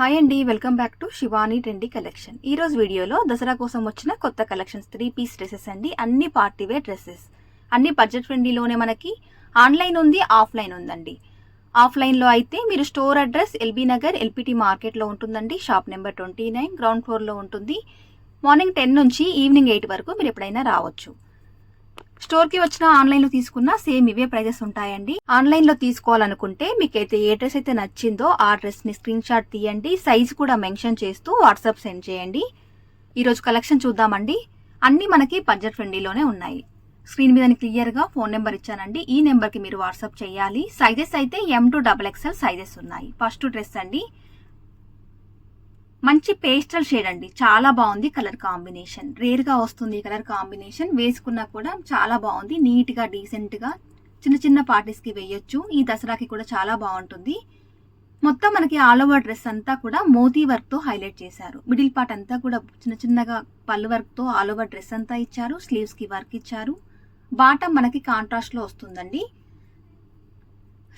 Hi అండి welcome back to Shivani trendy collection ఈ రోజు వీడియోలో దసరా కోసం వచ్చిన కొత్త కలెక్షన్స్ త్రీ పీస్ డ్రెస్సెస్ అండి. అన్ని పార్టీ వేర్ డ్రెస్సెస్ అన్ని బడ్జెట్ ఫ్రెండ్లీలోనే మనకి ఆన్లైన్ ఉంది ఆఫ్లైన్ ఉందండి. ఆఫ్లైన్లో అయితే మీరు store address LB Nagar LPT మార్కెట్లో ఉంటుందండి. Shop number twenty nine ground ఫ్లోర్లో ఉంటుంది. మార్నింగ్ టెన్ నుంచి ఈవినింగ్ ఎయిట్ వరకు మీరు ఎప్పుడైనా రావచ్చు. స్టోర్కి వచ్చిన ఆన్లైన్లో తీసుకున్న సేమ్ ఇవే ప్రైజెస్ ఉంటాయండి. ఆన్లైన్లో తీసుకోవాలనుకుంటే మీకైతే ఏ డ్రెస్ అయితే నచ్చిందో ఆ డ్రెస్ని స్క్రీన్ షాట్ తీయండి. సైజ్ కూడా మెన్షన్ చేస్తూ వాట్సాప్ సెండ్ చేయండి. ఈరోజు కలెక్షన్ చూద్దామండి. అన్నీ మనకి బడ్జెట్ ఫ్రెండ్లీలోనే ఉన్నాయి. స్క్రీన్ మీద క్లియర్గా ఫోన్ నెంబర్ ఇచ్చానండి. ఈ నెంబర్కి మీరు వాట్సాప్ చేయాలి. సైజెస్ అయితే M to double XL sizes ఉన్నాయి. ఫస్ట్ డ్రెస్ అండి. మంచి పేస్టల్ షేడ్ అండి. చాలా బాగుంది కలర్ కాంబినేషన్ రేర్గా వస్తుంది ఈ కలర్ కాంబినేషన్ వేసుకున్నా కూడా చాలా బాగుంది. నీట్గా డీసెంట్గా చిన్న చిన్న పార్టీస్కి వేయొచ్చు. ఈ దసరాకి కూడా చాలా బాగుంటుంది. మొత్తం మనకి ఆల్ ఓవర్ డ్రెస్ అంతా కూడా మోతీ వర్క్తో హైలైట్ చేశారు. మిడిల్ పార్ట్ అంతా కూడా చిన్న చిన్నగా పళ్ళు వర్క్తో ఆల్ ఓవర్ డ్రెస్ అంతా ఇచ్చారు. స్లీవ్స్కి వర్క్ ఇచ్చారు. బాటం మనకి కాంట్రాస్ట్లో వస్తుందండి.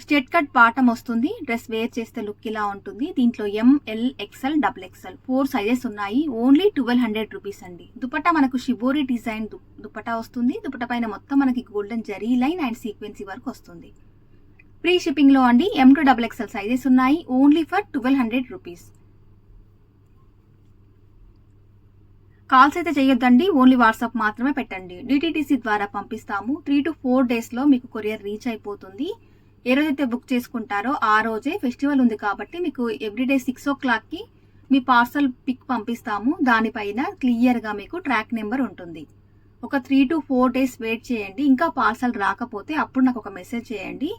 స్ట్రెట్ కట్ బాటం వస్తుంది. డ్రెస్ వేర్ చేస్తే లుక్ ఇలా ఉంటుంది. దీంట్లో M L XL double XL four sizes ఉన్నాయి. ఓన్లీ ట్వెల్వ్ హండ్రెడ్ రూపీస్ అండి. దుపట్టా మనకు షిబోరి డిజైన్ దు- దుపట్టా వస్తుంది. దుపట్టా పైన మొత్తం మనకి golden zari line and sequence work వస్తుంది. ప్రీ షిప్పింగ్లో అండి M to double XL sizes ఉన్నాయి. Only for twelve hundred rupees. Calls అయితే చేయొద్దండి. ఓన్లీ వాట్సాప్ మాత్రమే పెట్టండి. డిటిటిసి ద్వారా పంపిస్తాము. త్రీ టు ఫోర్ డేస్లో మీకు కొరియర్ రీచ్ అయిపోతుంది. ఏ రోజైతే బుక్ చేసుకుంటారో ఆ రోజే ఫెస్టివల్ ఉంది కాబట్టి మీకు ఎవ్రీడే సిక్స్ ఓ క్లాక్కి మీ పార్సల్ పిక్ పంపిస్తాము. దానిపైన క్లియర్గా మీకు ట్రాక్ నెంబర్ ఉంటుంది. ఒక three to four days wait చేయండి. ఇంకా పార్సల్ రాకపోతే అప్పుడు నాకు ఒక మెసేజ్ చేయండి.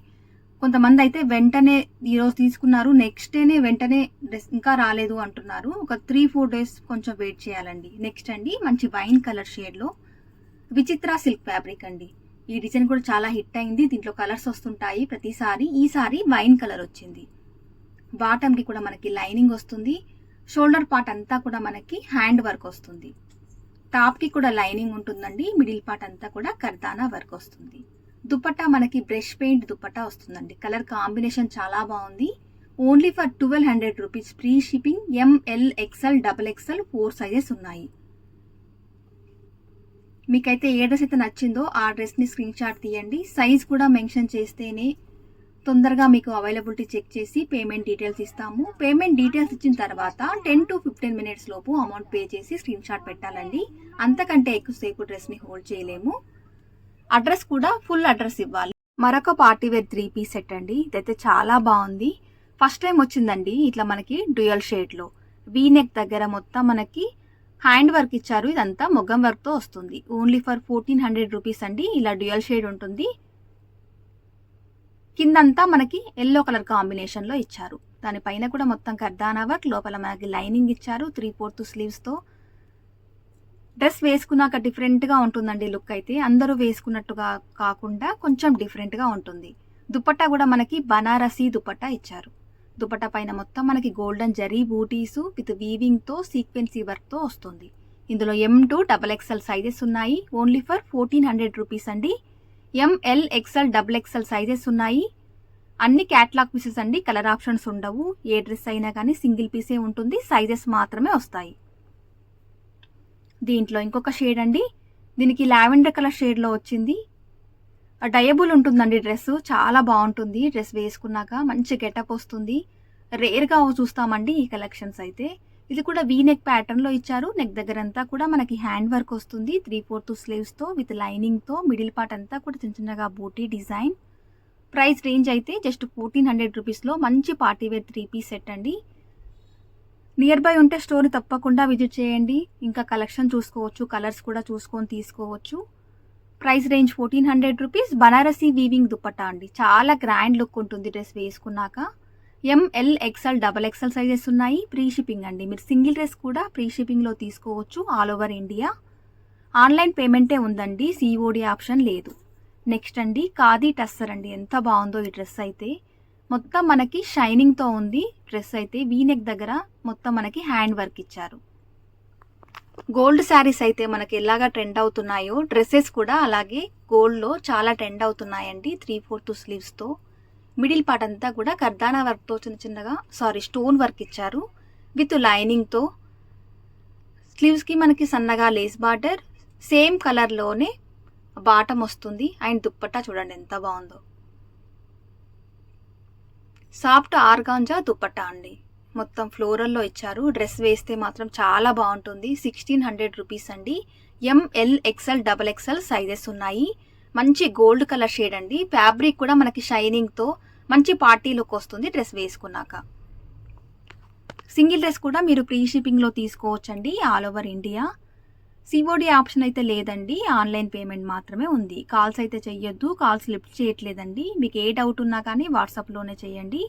కొంతమంది అయితే వెంటనే ఈరోజు తీసుకున్నారు. నెక్స్ట్ డేనే వెంటనే డ్రెస్ ఇంకా రాలేదు అంటున్నారు. ఒక త్రీ ఫోర్ డేస్ కొంచెం వెయిట్ చేయాలండి. నెక్స్ట్ అండి మంచి వైన్ కలర్ షేడ్లో విచిత్ర సిల్క్ ఫ్యాబ్రిక్ అండి. ఈ డిజైన్ కూడా చాలా హిట్ అయింది. దీంట్లో కలర్స్ వస్తుంటాయి. ప్రతిసారి ఈసారి వైన్ కలర్ వచ్చింది. బాటమ్ కూడా మనకి లైనింగ్ వస్తుంది. షోల్డర్ పార్ట్ అంతా కూడా మనకి హ్యాండ్ వర్క్ వస్తుంది. టాప్కి కూడా లైనింగ్ ఉంటుందండి. మిడిల్ పార్ట్ అంతా కూడా కర్దానా వర్క్ వస్తుంది. దుపట్టా మనకి బ్రష్ పెయింట్ దుపట్టా వస్తుందండి. కలర్ కాంబినేషన్ చాలా బాగుంది. Only for twelve hundred rupees. Free shipping M L XL double XL four sizes ఉన్నాయి. మీకైతే ఏ డ్రెస్ అయితే నచ్చిందో ఆ డ్రెస్ని స్క్రీన్ షాట్ తీయండి. సైజ్ కూడా మెన్షన్ చేస్తేనే తొందరగా మీకు అవైలబిలిటీ చెక్ చేసి పేమెంట్ డీటెయిల్స్ ఇస్తాము. పేమెంట్ డీటెయిల్స్ ఇచ్చిన తర్వాత టెన్ టు ఫిఫ్టీన్ మినిట్స్ లోపు అమౌంట్ పే చేసి స్క్రీన్ షాట్ పెట్టాలండి. అంతకంటే ఎక్కువసేపు డ్రెస్ని హోల్డ్ చేయలేము. అడ్రస్ కూడా ఫుల్ అడ్రస్ ఇవ్వాలి. మరొక party wear three piece set అండి. ఇదైతే చాలా బాగుంది. ఫస్ట్ టైం వచ్చిందండి ఇట్లా మనకి డ్యూయల్ షేడ్లో. వీ నెక్ దగ్గర మొత్తం మనకి హ్యాండ్ వర్క్ ఇచ్చారు. ఇదంతా మొగ్గం వర్క్తో వస్తుంది. Only for fourteen hundred rupees అండి. ఇలా డ్యూయల్ షేడ్ ఉంటుంది. కిందంతా మనకి ఎల్లో కలర్ కాంబినేషన్లో ఇచ్చారు. దానిపైన కూడా మొత్తం కర్దానా వర్క్ లోపల మనకి లైనింగ్ ఇచ్చారు త్రీ ఫోర్త్ స్లీవ్స్తో డ్రెస్ వేసుకున్నాక డిఫరెంట్గా ఉంటుందండి లుక్ అయితే. అందరూ వేసుకున్నట్టుగా కాకుండా కొంచెం డిఫరెంట్గా ఉంటుంది. దుపట్టా కూడా మనకి బనారసీ దుపట్టా ఇచ్చారు. దుపట్టా పైన మొత్తం మనకి గోల్డెన్ జరీ బూటీసు విత్ వీవింగ్తో సీక్వెన్సీ వర్క్తో వస్తుంది. ఇందులో M to double XL sizes ఉన్నాయి. Only for fourteen hundred rupees అండి. M L XL double XL sizes ఉన్నాయి. అన్ని క్యాట్లాగ్ పీసెస్ అండి. కలర్ ఆప్షన్స్ ఉండవు. ఏ డ్రెస్ అయినా కానీ సింగిల్ పీసే ఉంటుంది. సైజెస్ మాత్రమే వస్తాయి. దీంట్లో ఇంకొక షేడ్ అండి. దీనికి లావెండర్ కలర్ షేడ్లో వచ్చింది. డయబుల్ ఉంటుందండి డ్రెస్. చాలా బాగుంటుంది. డ్రెస్ వేసుకున్నాక మంచి గెటప్ వస్తుంది. రేర్గా చూస్తామండి ఈ కలెక్షన్స్ అయితే. ఇది కూడా వీ నెక్ ప్యాటర్న్లో ఇచ్చారు. నెక్ దగ్గర అంతా కూడా మనకి హ్యాండ్ వర్క్ వస్తుంది. త్రీ ఫోర్త్ స్లీవ్స్తో విత్ లైనింగ్తో మిడిల్ పార్ట్ అంతా కూడా చిన్న చిన్నగా బూటీ డిజైన్. ప్రైస్ రేంజ్ అయితే జస్ట్ ఫోర్టీన్ హండ్రెడ్ రూపీస్లో మంచి party wear three piece set అండి. నియర్ బై ఉంటే స్టోర్ తప్పకుండా విజిట్ చేయండి. ఇంకా కలెక్షన్ చూసుకోవచ్చు కలర్స్ కూడా చూసుకొని తీసుకోవచ్చు. Price range fourteen hundred rupees. Banarasi weaving dupatta అండి. చాలా గ్రాండ్ లుక్ ఉంటుంది డ్రెస్ వేసుకున్నాక. M L XL double XL sizes ఉన్నాయి. ప్రీ షిప్పింగ్ అండి. మీరు సింగిల్ డ్రెస్ కూడా ప్రీ షిప్పింగ్లో తీసుకోవచ్చు ఆల్ ఓవర్ ఇండియా ఆన్లైన్ పేమెంటే ఉందండి. సిఓడి ఆప్షన్ లేదు. నెక్స్ట్ అండి ఖాదీ టస్సర్ అండి. ఎంత బాగుందో ఈ డ్రెస్ అయితే. మొత్తం మనకి షైనింగ్తో ఉంది. డ్రెస్ అయితే వీనెక్ దగ్గర మొత్తం మనకి హ్యాండ్ వర్క్ ఇచ్చారు. గోల్డ్ శారీస్ అయితే మనకి ఎలాగా ట్రెండ్ అవుతున్నాయో డ్రెస్సెస్ కూడా అలాగే గోల్డ్లో చాలా ట్రెండ్ అవుతున్నాయండి. త్రీ ఫోర్త్ స్లీవ్స్తో మిడిల్ పార్ట్ అంతా కూడా కర్దానా వర్క్తో చిన్న చిన్నగా సారీ స్టోన్ వర్క్ ఇచ్చారు. విత్ లైనింగ్తో స్లీవ్స్కి మనకి సన్నగా లేస్ బార్డర్ సేమ్ కలర్లోనే బాటం వస్తుంది. అండ్ దుప్పట్టా చూడండి ఎంత బాగుందో. సాఫ్ట్ ఆర్గాంజా దుప్పట్టా అండి. మొత్తం ఫ్లోరల్లో ఇచ్చారు. డ్రెస్ వేస్తే మాత్రం చాలా బాగుంటుంది. సిక్స్టీన్ హండ్రెడ్ రూపీస్ అండి. M L XL double XL sizes ఉన్నాయి. మంచి గోల్డ్ కలర్ షేడ్ అండి. ఫ్యాబ్రిక్ కూడా మనకి షైనింగ్తో మంచి పార్టీ లుక్ వస్తుంది డ్రెస్ వేసుకున్నాక. సింగిల్ డ్రెస్ కూడా మీరు ప్రీ షిప్పింగ్లో తీసుకోవచ్చండి. All over India. COD option అయితే లేదండి. ఆన్లైన్ పేమెంట్ మాత్రమే ఉంది. కాల్స్ అయితే చెయ్యొద్దు. కాల్స్ లిఫ్ట్ చేయట్లేదండి. మీకు ఏ డౌట్ ఉన్నా కానీ వాట్సాప్లోనే చేయండి.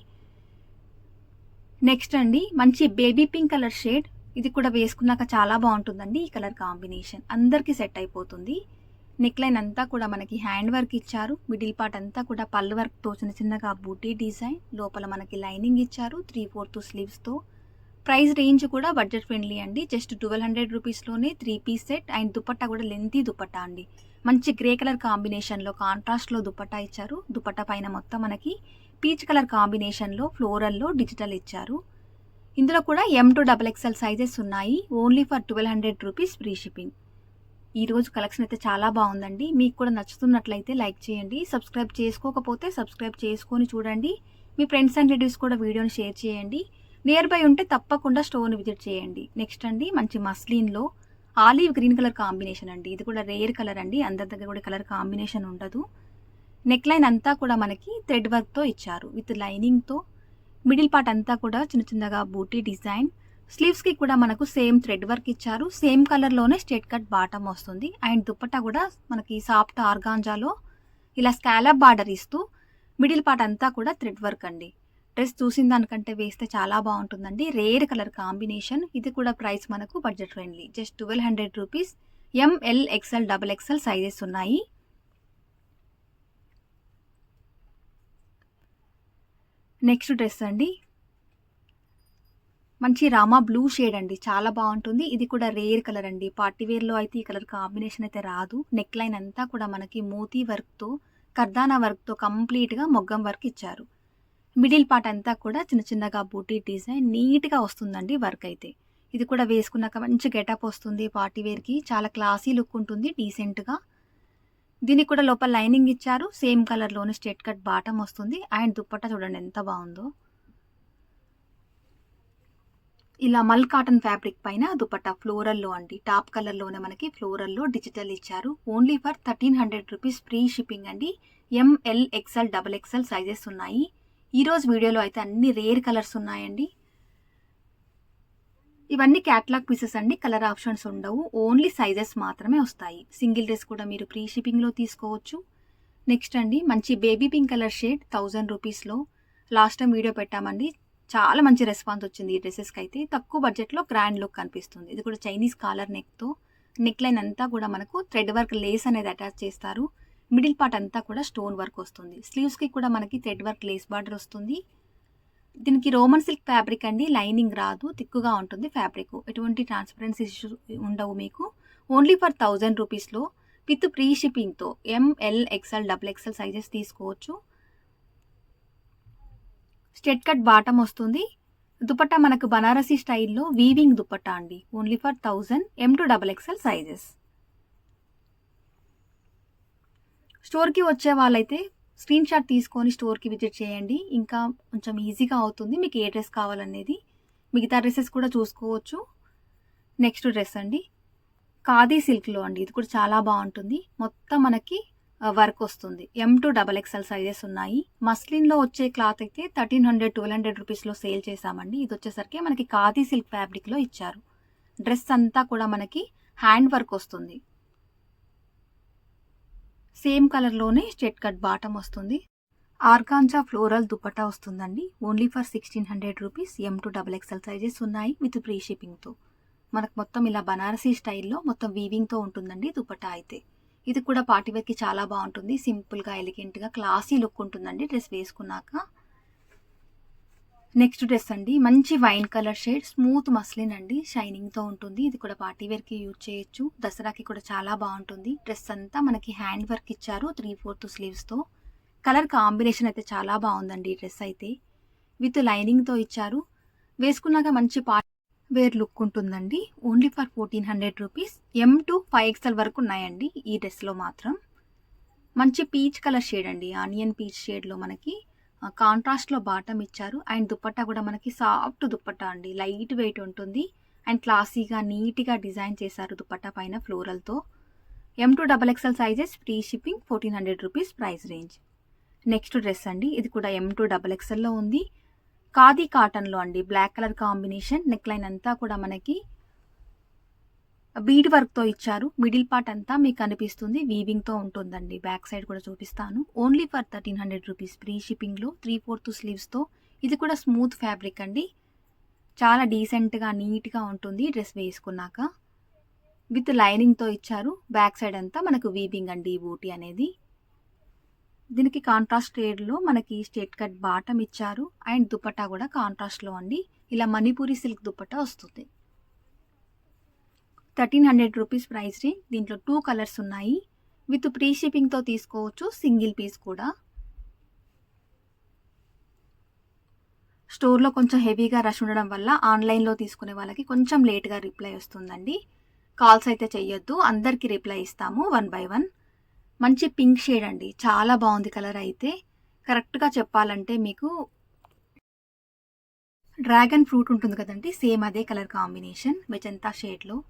నెక్స్ట్ అండి మంచి బేబీ పింక్ కలర్ షేడ్ ఇది కూడా వేసుకున్నాక చాలా బాగుంటుందండి ఈ కలర్ కాంబినేషన్ అందరికీ సెట్ అయిపోతుంది. నెక్ లైన్ అంతా కూడా మనకి హ్యాండ్ వర్క్ ఇచ్చారు. మిడిల్ పార్ట్ అంతా కూడా పళ్ళు వర్క్తో చిన్న చిన్నగా బూటీ డిజైన్ లోపల మనకి లైనింగ్ ఇచ్చారు త్రీ ఫోర్త్ స్లీవ్స్తో ప్రైస్ రేంజ్ కూడా బడ్జెట్ ఫ్రెండ్లీ అండి. Just twelve hundred రూపీస్లోనే three piece set and dupatta కూడా లెంతీ దుపట్టా అండి. మంచి గ్రే కలర్ కాంబినేషన్లో కాంట్రాస్ట్లో దుపట్టా ఇచ్చారు. దుపట్టా పైన మొత్తం మనకి పీచ్ కలర్ కాంబినేషన్లో ఫ్లోరల్లో డిజిటల్ ఇచ్చారు. ఇందులో కూడా M to double XL sizes ఉన్నాయి. Only for twelve hundred rupees free shipping ఈరోజు కలెక్షన్ అయితే చాలా బాగుందండి. మీకు కూడా నచ్చుతున్నట్లయితే లైక్ చేయండి. సబ్స్క్రైబ్ చేసుకోకపోతే సబ్స్క్రైబ్ చేసుకొని చూడండి. మీ ఫ్రెండ్స్ అండ్ రిలేటివ్స్ కూడా వీడియోని షేర్ చేయండి. నియర్ బై ఉంటే తప్పకుండా స్టోర్ని విజిట్ చేయండి. నెక్స్ట్ అండి మంచి మస్లిన్లో ఆలివ్ గ్రీన్ కలర్ కాంబినేషన్ అండి. ఇది కూడా రేర్ కలర్ అండి. అందరి దగ్గర కూడా కలర్ కాంబినేషన్ ఉండదు. నెక్ లైన్ అంతా కూడా మనకి థ్రెడ్ వర్క్తో ఇచ్చారు. విత్ లైనింగ్తో మిడిల్ పార్ట్ అంతా కూడా చిన్న చిన్నగా బూటీ డిజైన్. స్లీవ్స్కి కూడా మనకు సేమ్ థ్రెడ్ వర్క్ ఇచ్చారు. సేమ్ కలర్లోనే స్ట్రేట్ కట్ బాటమ్ వస్తుంది. అండ్ దుప్పట్టా కూడా మనకి సాఫ్ట్ ఆర్గాంజాలో ఇలా స్కాలప్ బార్డర్ ఇస్తూ మిడిల్ పార్ట్ అంతా కూడా థ్రెడ్ వర్క్ అండి. డ్రెస్ చూసిన దానికంటే వేస్తే చాలా బాగుంటుందండి. Rare colour combination. ఇది కూడా ప్రైస్ మనకు budget friendly. Just twelve hundred rupees. M L XL double XL sizes ఉన్నాయి. నెక్స్ట్ డ్రెస్ అండి. మంచి రామా బ్లూ షేడ్ అండి. చాలా బాగుంటుంది. ఇది కూడా రేర్ కలర్ అండి. పార్టీ వేర్లో అయితే ఈ కలర్ కాంబినేషన్ అయితే రాదు. నెక్ లైన్ అంతా కూడా మనకి మోతీ వర్క్తో కర్దానా వర్క్తో కంప్లీట్గా మొగ్గం వర్క్ ఇచ్చారు. మిడిల్ పార్ట్ అంతా కూడా చిన్న చిన్నగా బూటీ డిజైన్ నీట్గా వస్తుందండి వర్క్ అయితే. ఇది కూడా వేసుకున్నాక మంచి గెటప్ వస్తుంది పార్టీ వేర్కి చాలా క్లాసీ లుక్ ఉంటుంది. డీసెంట్గా దీనికి కూడా లోపల లైనింగ్ ఇచ్చారు. సేమ్ కలర్లోనే స్ట్రేట్ కట్ బాటమ్ వస్తుంది. అండ్ దుప్పట్టా చూడండి ఎంత బాగుందో. ఇలా మల్ కాటన్ ఫ్యాబ్రిక్ పైన దుపట్టా ఫ్లోరల్లో అండి. టాప్ కలర్లోనే మనకి ఫ్లోరల్లో డిజిటల్ ఇచ్చారు. Only for thirteen hundred rupees free shipping అండి. M L XL double XL sizes ఉన్నాయి. ఈరోజు వీడియోలో అయితే అన్ని రేర్ కలర్స్ ఉన్నాయండి. ఇవన్నీ క్యాట్లాగ్ పీసెస్ అండి. కలర్ ఆప్షన్స్ ఉండవు. ఓన్లీ సైజెస్ మాత్రమే వస్తాయి. సింగిల్ డ్రెస్ కూడా మీరు ప్రీ షిప్పింగ్లో తీసుకోవచ్చు. నెక్స్ట్ అండి మంచి baby pink colour shade thousand రూపీస్లో లాస్ట్ టైం వీడియో పెట్టామండి. చాలా మంచి రెస్పాన్స్ వచ్చింది ఈ డ్రెస్సెస్కి అయితే. తక్కువ బడ్జెట్లో గ్రాండ్ లుక్ కనిపిస్తుంది. ఇది కూడా చైనీస్ కాలర్ నెక్తో నెక్ లైన్ అంతా కూడా మనకు థ్రెడ్ వర్క్ లేస్ అనేది అటాచ్ చేస్తారు. మిడిల్ పార్ట్ అంతా కూడా స్టోన్ వర్క్ వస్తుంది. స్లీవ్స్కి కూడా మనకి థ్రెడ్ వర్క్ లేస్ బార్డర్ వస్తుంది. దీనికి రోమన్ సిల్క్ ఫ్యాబ్రిక్ అండి. లైనింగ్ రాదు తిక్కుగా ఉంటుంది ఫ్యాబ్రిక్. ఎటువంటి ట్రాన్స్పరెన్సీ ఇష్యూ ఉండవు మీకు. ఓన్లీ ఫర్ థౌజండ్ రూపీస్లో with free షిప్పింగ్తో M L XL double XL sizes తీసుకోవచ్చు. స్ట్రెట్ కట్ బాటమ్ వస్తుంది. దుపట్టా మనకు బనారసీ స్టైల్లో వీవింగ్ దుపట్టా అండి. Only for thousand M to double XL sizes స్టోర్కి వచ్చే వాళ్ళైతే స్క్రీన్ షాట్ తీసుకొని స్టోర్కి విజిట్ చేయండి. ఇంకా కొంచెం ఈజీగా అవుతుంది. మీకు ఏ డ్రెస్ కావాలనేది. మిగతా డ్రెస్సెస్ కూడా చూసుకోవచ్చు. నెక్స్ట్ డ్రెస్ అండి. ఖాదీ సిల్క్లో అండి. ఇది కూడా చాలా బాగుంటుంది. మొత్తం మనకి వర్క్ వస్తుంది. M to double XL sizes ఉన్నాయి. మస్లిన్లో వచ్చే క్లాత్ అయితే థర్టీన్ హండ్రెడ్ ట్వెల్వ్ హండ్రెడ్ రూపీస్లో సేల్ చేసామండి ఇది వచ్చేసరికి మనకి ఖాదీ సిల్క్ ఫ్యాబ్రిక్లో ఇచ్చారు. డ్రెస్ అంతా కూడా మనకి హ్యాండ్ వర్క్ వస్తుంది. సేమ్ కలర్లోనే స్ట్రెట్ కట్ బాటమ్ వస్తుంది. ఆర్గాంజా ఫ్లోరల్ దుపట్టా వస్తుందండి. Only for sixteen hundred rupees. M to double XL sizes ఉన్నాయి విత్ ప్రీ షిప్పింగ్తో మనకు మొత్తం ఇలా బనారసీ స్టైల్లో మొత్తం వీవింగ్తో ఉంటుందండి దుపట్టా అయితే. ఇది కూడా పార్టీవేర్కి చాలా బాగుంటుంది. సింపుల్గా ఎలిగెంట్గా క్లాసీ లుక్ ఉంటుందండి డ్రెస్ వేసుకున్నాక. నెక్స్ట్ డ్రెస్ అండి. మంచి wine colour shade smooth muslin అండి. షైనింగ్తో ఉంటుంది. ఇది కూడా పార్టీ వేర్కి యూజ్ చేయొచ్చు. దసరాకి కూడా చాలా బాగుంటుంది. డ్రెస్ అంతా మనకి హ్యాండ్ వర్క్ ఇచ్చారు త్రీ ఫోర్త్ స్లీవ్స్తో కలర్ కాంబినేషన్ అయితే చాలా బాగుందండి ఈ డ్రెస్ అయితే. విత్ లైనింగ్తో ఇచ్చారు. వేసుకున్నాక మంచి పార్టీ వేర్ లుక్ ఉంటుందండి. Only for fourteen hundred rupees. M to five XL వరకు ఉన్నాయండి ఈ డ్రెస్లో మాత్రం. మంచి పీచ్ కలర్ షేడ్ అండి. ఆనియన్ పీచ్ షేడ్లో మనకి. కాంట్రాస్ట్లో బాటమ్ ఇచ్చారు. అండ్ దుప్పట్టా కూడా మనకి సాఫ్ట్ దుప్పట్టా అండి. లైట్ వెయిట్ ఉంటుంది. అండ్ క్లాసీగా నీట్గా డిజైన్ చేశారు దుప్పట్టా పైన ఫ్లోరల్తో. M to double XL sizes free shipping fourteen hundred rupees price range next dress అండి. ఇది కూడా ఎం టూ డబల్ ఎక్స్ఎల్లో ఉంది. ఖాదీ కాటన్లో అండి. Black colour combination neck line అంతా కూడా మనకి బీడ్ వర్క్తో ఇచ్చారు. మిడిల్ పార్ట్ అంతా మీకు కనిపిస్తుంది వీవింగ్తో ఉంటుందండి. బ్యాక్ సైడ్ కూడా చూపిస్తాను. Only for thirteen hundred rupees free షిప్పింగ్లో త్రీ ఫోర్త్ స్లీవ్స్తో ఇది కూడా స్మూత్ ఫ్యాబ్రిక్ అండి. చాలా డీసెంట్గా నీట్గా ఉంటుంది డ్రెస్ వేసుకున్నాక. విత్ లైనింగ్తో ఇచ్చారు. బ్యాక్ సైడ్ అంతా మనకు వీవింగ్ అండి ఈ బూటీ అనేది. దీనికి కాంట్రాస్ట్ షేడ్లో మనకి స్టేట్ కట్ బాటమ్ ఇచ్చారు. అండ్ దుపట్టా కూడా కాంట్రాస్ట్లో అండి. ఇలా మణిపూరి సిల్క్ దుపట్టా వస్తుంది. థర్టీన్ హండ్రెడ్ రూపీస్ ప్రైస్ రే. దీంట్లో టూ కలర్స్ ఉన్నాయి. విత్ ప్రీ షిప్పింగ్తో తీసుకోవచ్చు. సింగిల్ పీస్ కూడా. స్టోర్లో కొంచెం హెవీగా రష్ ఉండడం వల్ల ఆన్లైన్లో తీసుకునే వాళ్ళకి కొంచెం లేట్గా రిప్లై వస్తుందండి. కాల్స్ అయితే చెయ్యొద్దు. అందరికీ రిప్లై ఇస్తాము వన్ బై వన్. మంచి పింక్ షేడ్ అండి. చాలా బాగుంది కలర్ అయితే. కరెక్ట్గా చెప్పాలంటే మీకు డ్రాగన్ ఫ్రూట్ ఉంటుంది కదండి. సేమ్ అదే కలర్ కాంబినేషన్. మెజంతా షేడ్లో.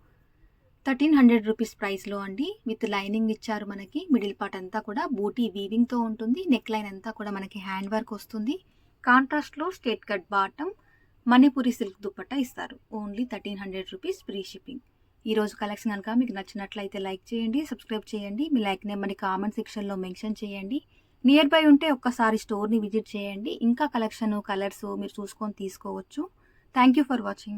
థర్టీన్ హండ్రెడ్ రూపీస్ ప్రైస్లో అండి. విత్ లైనింగ్ ఇచ్చారు మనకి. మిడిల్ పార్ట్ అంతా కూడా బూటీ వీవింగ్తో ఉంటుంది. నెక్ లైన్ అంతా కూడా మనకి హ్యాండ్ వర్క్ వస్తుంది. కాంట్రాస్ట్లో straight cut bottom Manipuri silk dupatta ఇస్తారు. Only thirteen hundred rupees free shipping. ఈ రోజు కలెక్షన్ కనుక మీకు నచ్చినట్లయితే లైక్ చేయండి సబ్స్క్రైబ్ చేయండి మీ లైక్ నెంబర్ని కామెంట్ సెక్షన్లో మెన్షన్ చేయండి. నియర్ బై ఉంటే ఒక్కసారి స్టోర్ని విజిట్ చేయండి. ఇంకా కలెక్షన్ కలర్స్ మీరు చూసుకొని తీసుకోవచ్చు. Thank you for watching.